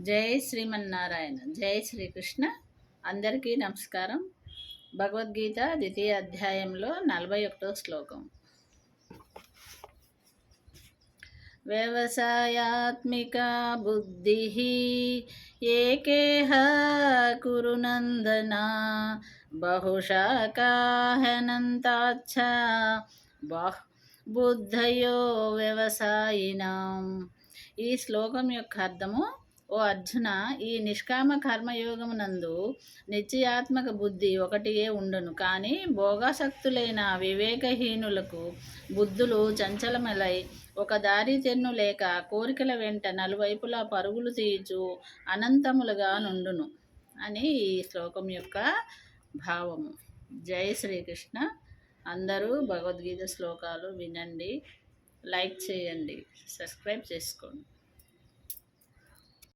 జై శ్రీమన్నారాయణ జై శ్రీకృష్ణ. అందరికీ నమస్కారం. భగవద్గీత ద్వితీయ అధ్యాయంలో నలభై ఒకటో శ్లోకం. వ్యవసాయాత్మిక బుద్ధి ఏకేహ కురునందన బహుశాకాహనంతాచ్చ బహ్ బుద్ధయో వ్యవసాయినాం. ఈ శ్లోకం యొక్క అర్థము ఓ అర్జున ఈ నిష్కామ కర్మయోగమునందు నిత్యాత్మక బుద్ధి ఒకటియే ఉండును. కానీ భోగాసక్తులైన వివేకహీనులకు బుద్ధులు చంచలమలై ఒక దారి తెన్ను లేక కోరికల వెంట నలువైపులా పరుగులు తీయచు అనంతములుగా నుండును అని ఈ శ్లోకం యొక్క భావము. జై శ్రీకృష్ణ. అందరూ భగవద్గీత శ్లోకాలు వినండి లైక్ చేయండి సబ్స్క్రైబ్ చేసుకోండి.